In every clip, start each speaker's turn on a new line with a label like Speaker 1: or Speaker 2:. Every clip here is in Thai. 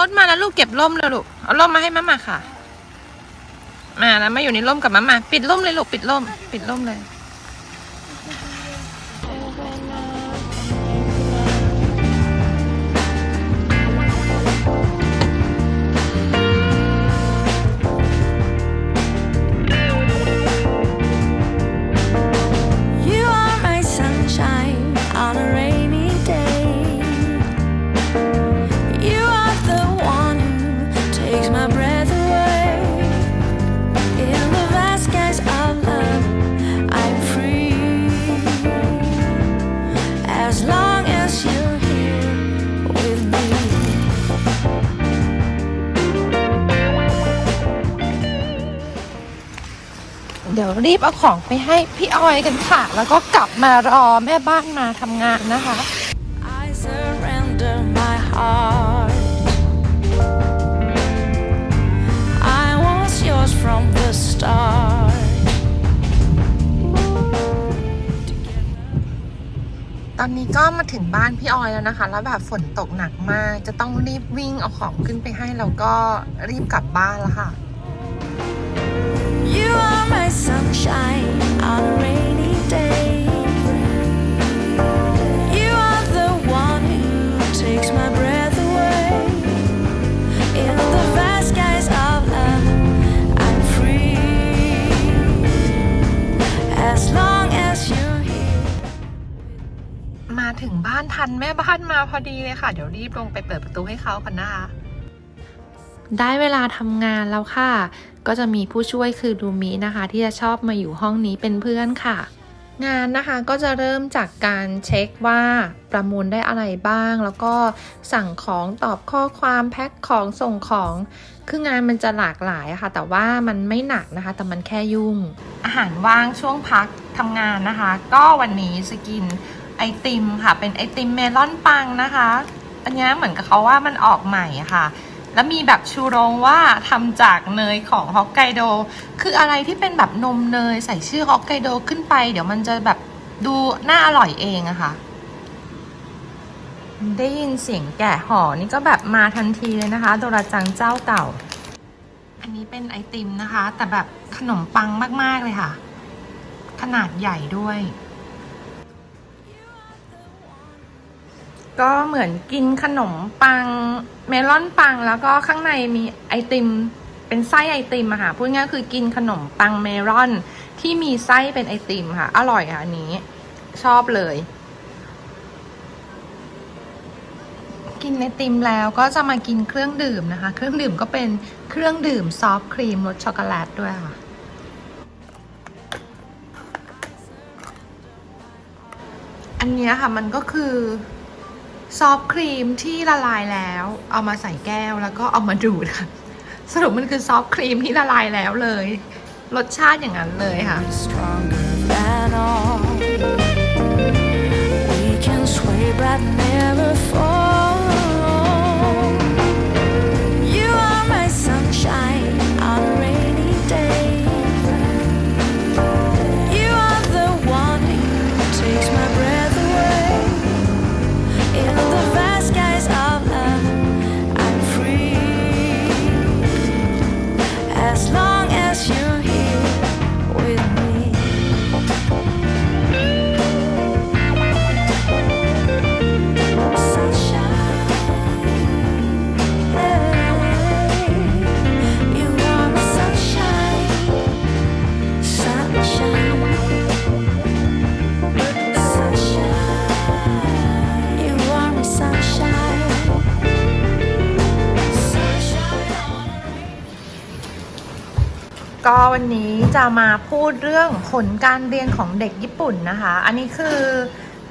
Speaker 1: รถมาแล้วลูกเก็บร่มเลยลูก เอาร่มมาให้มามาค่ะ มาแล้วมาอยู่ในร่มกับมามา ปิดร่มเลยลูก ปิดร่ม ปิดร่มเลย
Speaker 2: takes my breath away. In the vast skies of love, I'm free. As long as you're here with me.
Speaker 1: เดี๋ยวรีบเอาของไปให้พี่ออยกันค่ะ แล้วก็กลับมารอแม่บ้านมาทำงานนะคะ
Speaker 2: I surrender my heart. Star.
Speaker 1: ตอนนี้ก็มาถึงบ้านพี่ออยแล้วนะคะ แล้วแบบฝนตกหนักมาก จะต้องรีบวิ่งเอาของขึ้นไปให้แล้วก็รีบกลับบ้านแล้วค่ะ
Speaker 2: You are my sunshine on a
Speaker 1: ถึงบ้านทันแม่บ้านมาพอดีเลยค่ะ เดี๋ยวรีบลงไปเปิดประตูให้เขากันนะคะได้เวลาทำงานแล้วค่ะ ก็จะมีผู้ช่วยคือดูมินะคะ ที่จะชอบมาอยู่ห้องนี้เป็นเพื่อนค่ะ งานนะคะก็จะเริ่มจากการเช็คว่าประมูลได้อะไรบ้าง แล้วก็สั่งของตอบข้อความแพ็คของส่งของ คืองานมันจะหลากหลายอะค่ะ แต่ว่ามันไม่หนักนะคะ แต่มันแค่ยุ่ง อาหารว่างช่วงพักทำงานนะคะ ก็วันนี้จะกิน ไอติมค่ะ เป็นไอติมเมลอนปังนะคะ อันนี้เหมือนกับเขาว่ามันออกใหม่ค่ะ แล้วมีแบบชูโรงว่าทำจากเนยของฮอกไกโด คืออะไรที่เป็นแบบนมเนยใส่ชื่อฮอกไกโดขึ้นไป เดี๋ยวมันจะแบบดูน่าอร่อยเองอะค่ะ ได้ยินเสียงแกะห่อนี่ก็แบบมาทันทีเลยนะคะ โดราจังเจ้าเก่า อันนี้เป็นไอติมนะคะ แต่แบบขนมปังมากๆเลยค่ะ ขนาดใหญ่ด้วย ก็เหมือนกินขนมปัง เมลอนปังแล้วก็ข้างในมีไอติม เป็นไส้ไอติมอะค่ะพูดง่ายๆคือกินขนมปังเมลอนที่มีไส้เป็นไอติมค่ะ อร่อยค่ะอันนี้ ชอบเลย กินไอติมแล้วก็จะมากินเครื่องดื่มนะคะ เครื่องดื่มก็เป็นเครื่องดื่มซอฟต์ครีมรสช็อกโกแลตด้วยค่ะอันนี้ค่ะมันก็คือ ซอฟต์ครีมที่ละลายแล้ว เอามาใส่แก้วแล้วก็เอามาดูดค่ะ สรุปมันคือซอฟต์ครีมที่ละลายแล้วเลย รสชาติอย่างนั้นเลยค่ะ
Speaker 2: We can sway but never fall.
Speaker 1: วันนี้จะมาพูดเรื่องผลการเรียนของเด็กญี่ปุ่นนะคะ อันนี้คือ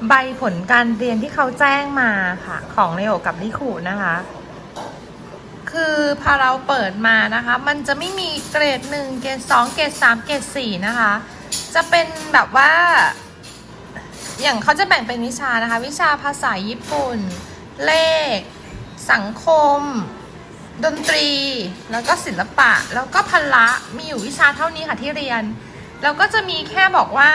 Speaker 1: ใบผลการเรียนที่เขาแจ้งมาค่ะ ของเลโอกับลิคูนะคะ คือพอเราเปิดมานะคะ มันจะไม่มีเกรดหนึ่งเกรดสองเกรดสามเกรดสี่นะคะ จะเป็นแบบว่า อย่างเขาจะแบ่งเป็นวิชานะคะ วิชาภาษาญี่ปุ่น เลข สังคม ดนตรี แล้วก็ศิลปะ แล้วก็พละมีอยู่วิชาเท่านี้ค่ะที่เรียน แล้วก็จะมีแค่บอกว่า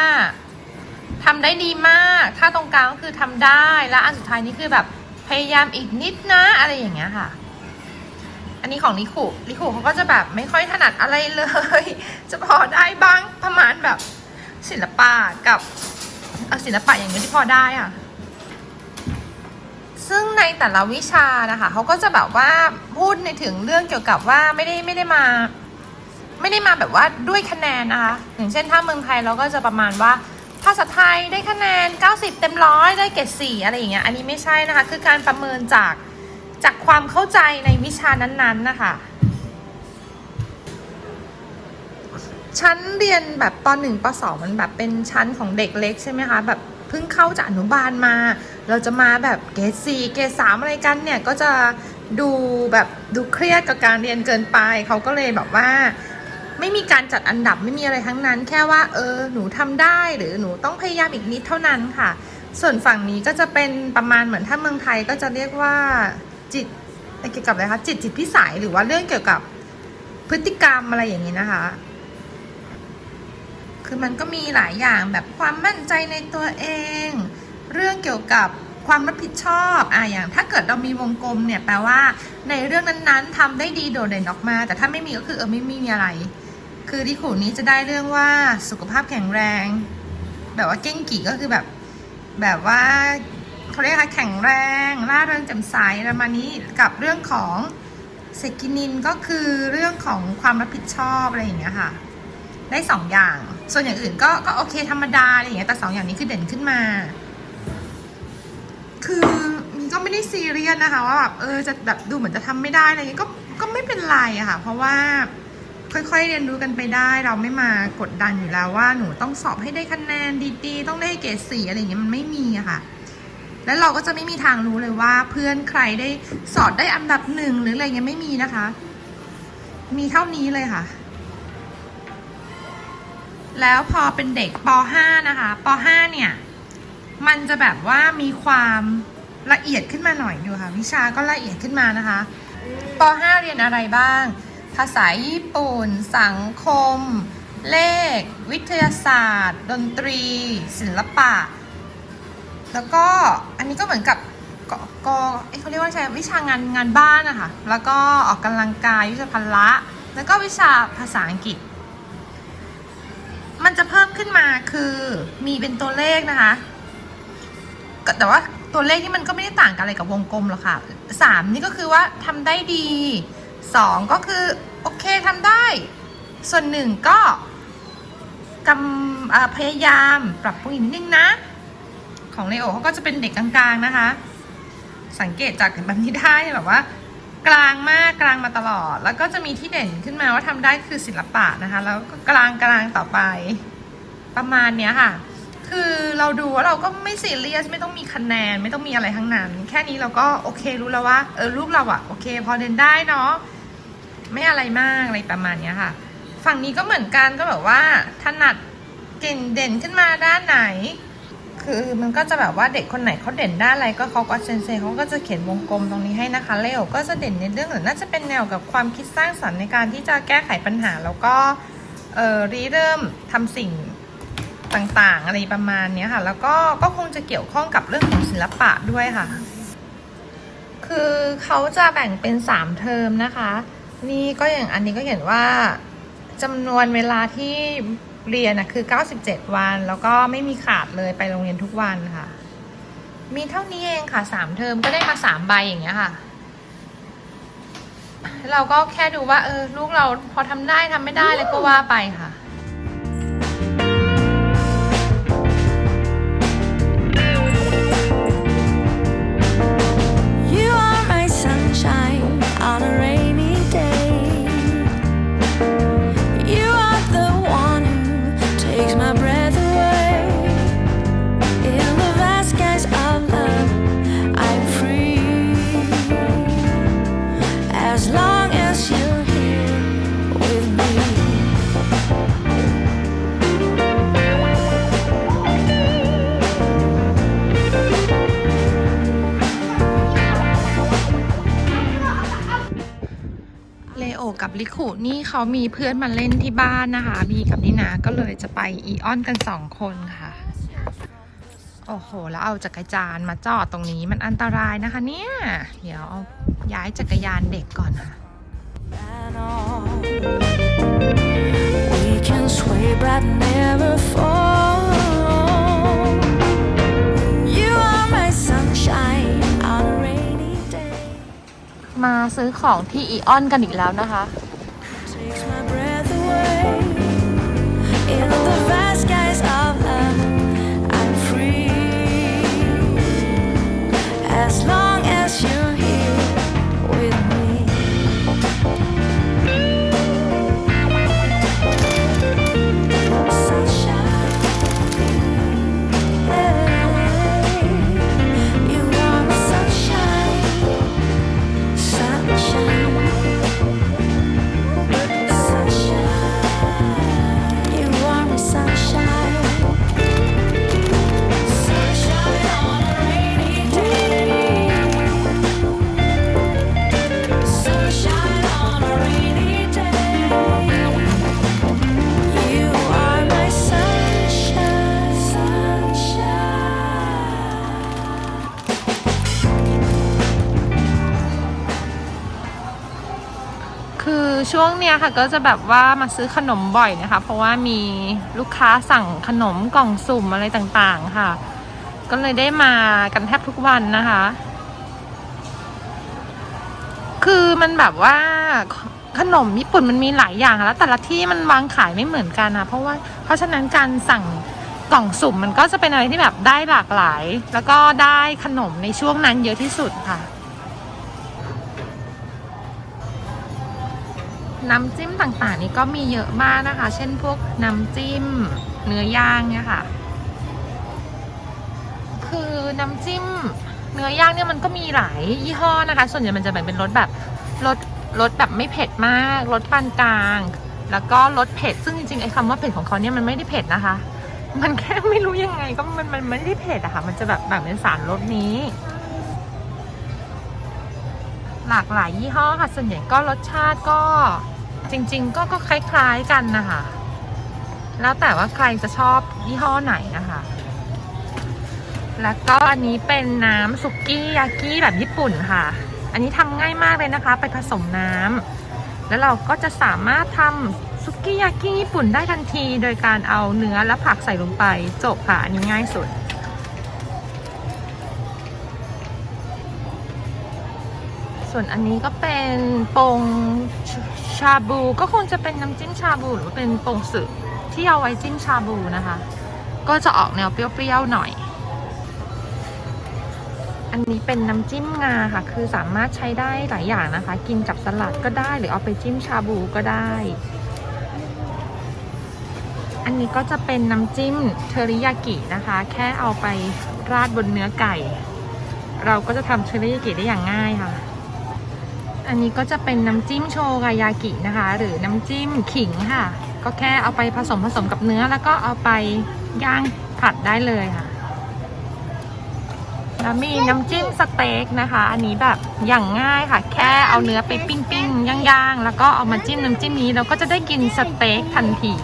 Speaker 1: ทำได้ดีมาก ถ้าตรงกลางก็คือทำได้ แล้วอันสุดท้ายนี่คือแบบพยายามอีกนิดนะอะไรอย่างเงี้ยค่ะ อันนี้ของลิคุลิคุเขาก็จะแบบไม่ค่อยถนัดอะไรเลย จะพอได้บ้างประมาณแบบศิลปะกับเอ่อศิลปะอย่างเงี้ยที่พอได้อะ ซึ่งในแต่ละวิชานะคะเขาก็จะแบบว่าพูดในถึงเรื่องเกี่ยวกับว่าไม่ได้ไม่ได้มา ไม่ได้มาแบบว่าด้วยคะแนนนะคะอย่างเช่นถ้าเมืองไทยเราก็จะประมาณว่าภาษาไทยได้คะแนน 90 เต็มร้อยได้เกรด4อะไรอย่างเงี้ยอันนี้ไม่ใช่นะคะคือการประเมินจากจากความเข้าใจในวิชานั้นๆนะคะชั้นเรียนแบบป .1 ป .2 มันแบบเป็นชั้นของเด็กเล็กใช่ไหมคะแบบเพิ่งเข้าจากอนุบาลมา เราจะมาแบบเกรดสี่เกรดสามอะไรกันเนี่ยก็จะดูแบบดูเครียดกับการเรียนเกินไป เขาก็เลยแบบว่า ไม่มีการจัดอันดับไม่มีอะไรทั้งนั้น แค่ว่า เออ หนูทำได้หรือหนูต้องพยายามอีกนิดเท่านั้นค่ะ ส่วนฝั่งนี้ก็จะเป็นประมาณเหมือนถ้าเมืองไทยก็จะเรียกว่าจิตเกี่ยวกับอะไรคะจิตจิตพิสัยหรือว่าเรื่องเกี่ยวกับพฤติกรรมอะไรอย่างนี้นะคะ คือมันก็มีหลายอย่างแบบความมั่นใจในตัวเอง เรื่องเกี่ยวกับความรับผิดชอบอะอย่างถ้าเกิดเรามีวงกลมเนี่ยแปลว่า ในเรื่องนั้นๆทำได้ดีโดดเด่นออกมา แต่ถ้าไม่มีก็คือเออไม่ม่มีอะไร คือที่ขู่นี้จะได้เรื่องว่าสุขภาพแข็งแรง แบบว่าเก้งกี่ก็คือแบบ แบบว่าเขาเรียกอะไรแข็งแรงร่าเริงแจ่มใสประมาณนี้กับเรื่องของเซกินินก็คือเรื่องของความรับผิดชอบอะไรอย่างเงี้ยค่ะ ได้สองอย่าง ส่วนอย่างอื่นก็ก็โอเคธรรมดาอะไรอย่างเงี้ยแต่สองอย่างนี้คือเด่นขึ้นมา คือมีก็ไม่ได้ซีเรียสนะคะว่าแบบเออจะแบบดูเหมือนจะทำไม่ได้อะไรเงี้ยก็ก็ไม่เป็นไรอะค่ะ เพราะว่าค่อยๆเรียนรู้กันไปได้เราไม่มากดดันอยู่แล้วว่าหนูต้องสอบให้ได้คะแนนดีๆ ต้องได้เกรดสี่อะไรเงี้ยมันไม่มีอะค่ะ แล้วเราก็จะไม่มีทางรู้เลยว่า เพื่อนใครได้สอบได้อันดับหนึ่งหรืออะไรเงี้ยไม่มีนะคะ มีเท่านี้เลยค่ะ แล้วพอเป็นเด็กป .5 นะคะป .5 เนี่ย มันจะแบบว่ามีความละเอียดขึ้นมาหน่อยดูค่ะ วิชาก็ละเอียดขึ้นมานะคะป .5 เรียนอะไรบ้าง ภาษาญี่ปุ่น สังคม เลข วิทยาศาสตร์ ดนตรี ศิลปะ แล้วก็อันนี้ก็เหมือนกับกกเอ้ยเขาเรียกว่าใช่วิชางานงานบ้านนะคะแล้วก็ออกกำลังกายวิชาพละ แล้วก็วิชาภาษาอังกฤษ มันจะเพิ่มขึ้นมาคือมีเป็นตัวเลขนะคะ แต่ว่าตัวเลขที่มันก็ไม่ได้ต่างกันอะไรกับวงกลมหรอกค่ะสามนี่ก็คือว่าทำได้ดีสองก็คือ โอเคทำได้ ส่วนหนึ่งก็กำพยายามปรับปรุงอีกนิดนึงนะ ของเลโอเขาก็จะเป็นเด็กกลางๆนะคะ สังเกตจากแบบนี้ได้แบบว่า กลางมากกลางมาตลอด แล้วก็จะมีที่เด่นขึ้นมาว่าทำได้คือศิลปะนะคะ แล้วก็กลางกลางต่อไป ประมาณเนี้ยค่ะ คือเราดูว่าเราก็ไม่ซีเรียสไม่ต้องมีคะแนนไม่ต้องมีอะไรทั้งนั้น แค่นี้เราก็โอเครู้แล้วว่าเออลูกเราอะโอเค พอเดินได้เนาะไม่อะไรมากอะไรประมาณเนี้ยค่ะ ฝั่งนี้ก็เหมือนกันก็แบบว่าถนัดเก่งเด่นขึ้นมาด้านไหน คือมันก็จะแบบว่าเด็กคนไหนเขาเด่นด้านอะไรก็เขาก็เซนเซเขาก็จะเขียนวงกลมตรงนี้ให้นะคะเลโอก็จะเด่นในเรื่องน่าจะเป็นแนวกับความคิดสร้างสรรค์ในการที่จะแก้ไขปัญหาแล้วก็เอ่อริเริ่มทำสิ่ง ต่างๆ อะไรประมาณนี้ค่ะ แล้วก็ก็คงจะเกี่ยวข้องกับเรื่องของศิลปะด้วยค่ะ คือเขาจะแบ่งเป็นสามเทอมนะคะ นี่ก็อย่างอันนี้ก็เห็นว่าจำนวนเวลาที่เรียนนะคือ 97 วัน แล้วก็ไม่มีขาดเลยไปโรงเรียนทุกวันค่ะ มีเท่านี้เองค่ะสามเทอมก็ได้มาสามใบอย่างเงี้ยค่ะเราก็แค่ดูว่าเออลูกเราพอทำได้ทำไม่ได้แล้วก็ว่าไปค่ะ ลิคุนี่เขามีเพื่อนมาเล่นที่บ้านนะคะ มีกับนินาก็เลยจะไปอีออนกันสองคนค่ะ โอ้โห แล้วเอาจักรยานมาจอดตรงนี้มันอันตรายนะคะเนี่ย เดี๋ยวเอาย้ายจักรยานเด็กก่อนค่ะ
Speaker 2: We can sway but never fall.
Speaker 1: มาซื้อของที่อีออนกันอีกแล้วนะคะ
Speaker 2: As long as you're here with me.
Speaker 1: ช่วงเนี้ยค่ะก็จะแบบว่ามาซื้อขนมบ่อยนะคะ เพราะว่ามีลูกค้าสั่งขนมกล่องสุ่มอะไรต่างๆค่ะ ก็เลยได้มากันแทบทุกวันนะคะ คือมันแบบว่าขนมญี่ปุ่นมันมีหลายอย่างแล้ว แต่ละที่มันวางขายไม่เหมือนกันนะเพราะว่าเพราะฉะนั้นการสั่งกล่องสุ่มมันก็จะเป็นอะไรที่แบบได้หลากหลาย แล้วก็ได้ขนมในช่วงนั้นเยอะที่สุดค่ะ น้ำจิ้มต่างๆ นี่ก็มีเยอะมากนะคะ เช่นพวกน้ำจิ้ม เนื้อย่างเนี่ยค่ะ คือน้ำจิ้ม เนื้อย่างเนี่ยมันก็มีหลายยี่ห้อนะคะ ส่วนใหญ่มันจะแบ่งเป็นรสแบบรสรสแบบไม่เผ็ดมากรสปานกลาง แล้วก็รสเผ็ดซึ่งจริงๆไอ้คำว่าเผ็ดของเขาเนี่ยมันไม่ได้เผ็ดนะคะ มันแค่ไม่รู้ยังไงก็มันมันไม่ได้เผ็ดอะค่ะ มันจะแบบแบ่งเป็นสารรสนี้ หลากหลายยี่ห้อค่ะส่วนใหญ่ก็รสชาติก็ จริงๆก็ก็คล้ายๆกันนะคะ แล้วแต่ว่าใครจะชอบยี่ห้อไหนนะคะ แล้วก็อันนี้เป็นน้ำสุกี้ยากิแบบญี่ปุ่นค่ะ อันนี้ทำง่ายมากเลยนะคะ ไปผสมน้ำแล้วเราก็จะสามารถทำสุกี้ยากิญี่ปุ่นได้ทันที โดยการเอาเนื้อและผักใส่ลงไปจบค่ะ อันนี้ง่ายสุดส่วนอันนี้ก็เป็นปง ชาบูก็คงจะเป็นน้ำจิ้มชาบูหรือว่าเป็นปงสึที่เอาไว้จิ้มชาบูนะคะ ก็จะออกแนวเปรี้ยวๆหน่อย อันนี้เป็นน้ำจิ้มงาค่ะ คือสามารถใช้ได้หลายอย่างนะคะ กินกับสลัดก็ได้หรือเอาไปจิ้มชาบูก็ได้ อันนี้ก็จะเป็นน้ำจิ้มเทอริยากินะคะ แค่เอาไปราดบนเนื้อไก่ เราก็จะทำเทอริยากิได้อย่างง่ายค่ะ อันนี้ก็จะเป็นน้ำจิ้มโชกายากินะคะ หรือน้ำจิ้มขิงค่ะ ก็แค่เอาไปผสมผสมกับเนื้อ แล้วก็เอาไปย่างผัดได้เลยค่ะ แล้วมีน้ำจิ้มสเต็กนะคะ อันนี้แบบอย่างง่ายค่ะ แค่เอาเนื้อไปปิ้งๆย่างๆแล้วก็เอามาจิ้มน้ำจิ้มนี้เราก็จะได้กินสเต็กทันที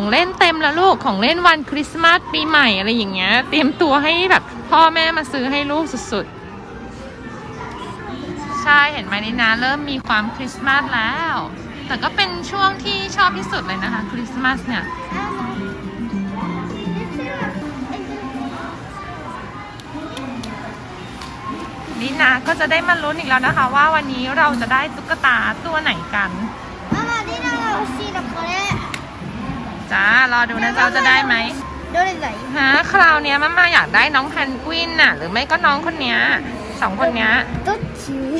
Speaker 1: ของเล่นเต็มแล้วลูกของเล่นวันคริสต์มาสปีใหม่อะไรอย่างเงี้ย เตรียมตัวให้แบบพ่อแม่มาซื้อให้ลูกสุดๆ ใช่เห็นไหมนี่นะเริ่มมีความคริสต์มาสแล้ว แต่ก็เป็นช่วงที่ชอบที่สุดเลยนะคะคริสต์มาสเนี่ยนี่นะก็จะได้มาลุ้นอีกแล้วนะคะ ว่าวันนี้เราจะได้ตุ๊กตาตัวไหนกันมาดินะ
Speaker 3: ママディナーが欲しいのこれ
Speaker 1: จ้ารอดูนะเจ้าจะได้ไหม
Speaker 3: ได้ไหน
Speaker 1: ฮะคราวนี้มาม่าอยากได้น้องแพนกวินน่ะ หรือไม่ก็น้องคนนี้สองคนนี้ย
Speaker 3: ตุ๊ชิว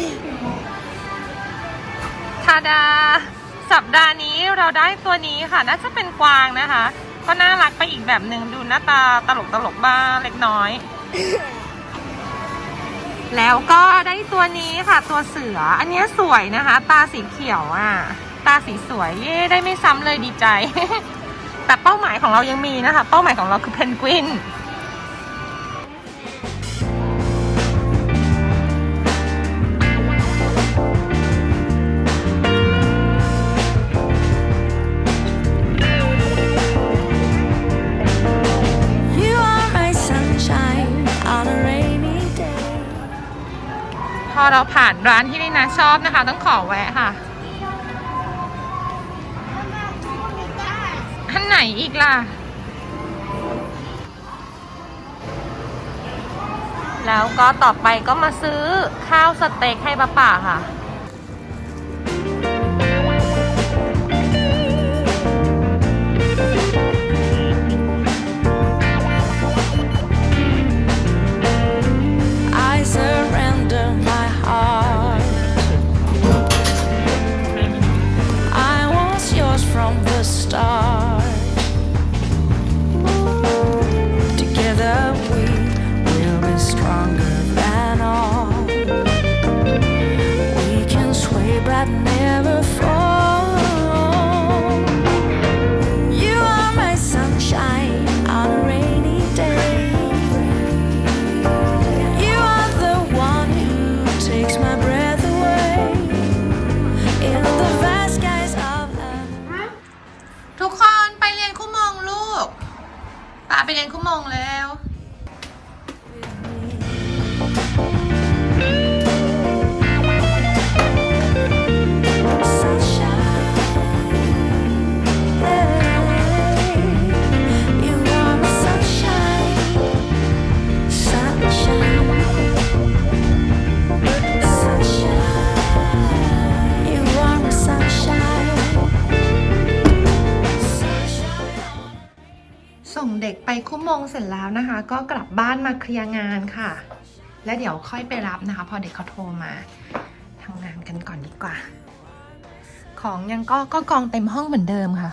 Speaker 1: ทาดา สัปดาห์นี้เราได้ตัวนี้ค่ะ น่าจะเป็นกวางนะคะ ก็น่ารักไปอีกแบบหนึ่งดูหน้าตาตลกตลกบ้างเล็กน้อย แล้วก็ได้ตัวนี้ค่ะ ตัวเสือ อันนี้สวยนะคะ ตาสีเขียวอะ ตาสีสวย เย้ ได้ไม่ซ้ำเลยดีใจ แต่เป้าหมายของเรายังมีนะคะ เป้าหมายของเราคือเพนกวิน
Speaker 2: You are my sunshine on a rainy day.
Speaker 1: พอเราผ่านร้านที่นี่นะชอบนะคะ ต้องขอแวะค่ะ ไหนอีกล่ะ แล้วก็ต่อไปก็มาซื้อข้าวสเต็กให้ป้าป่าค่ะ
Speaker 2: sway but never fall. You are my sunshine on a rainy day. You are the one who takes my breath away in the vast skies of love.
Speaker 1: ทุกคนไปเรียนคู่มงลูกป่าไปเรียนคู่มงแล้ งเสร็จแล้วนะคะ ก็กลับบ้านมาเคลียร์งานค่ะ แล้วเดี๋ยวค่อยไปรับนะคะ พอเด็กเขาโทรมาทำงานกันก่อนดีกว่า ของยังก็ก็กองเต็มห้องเหมือนเดิมค่ะ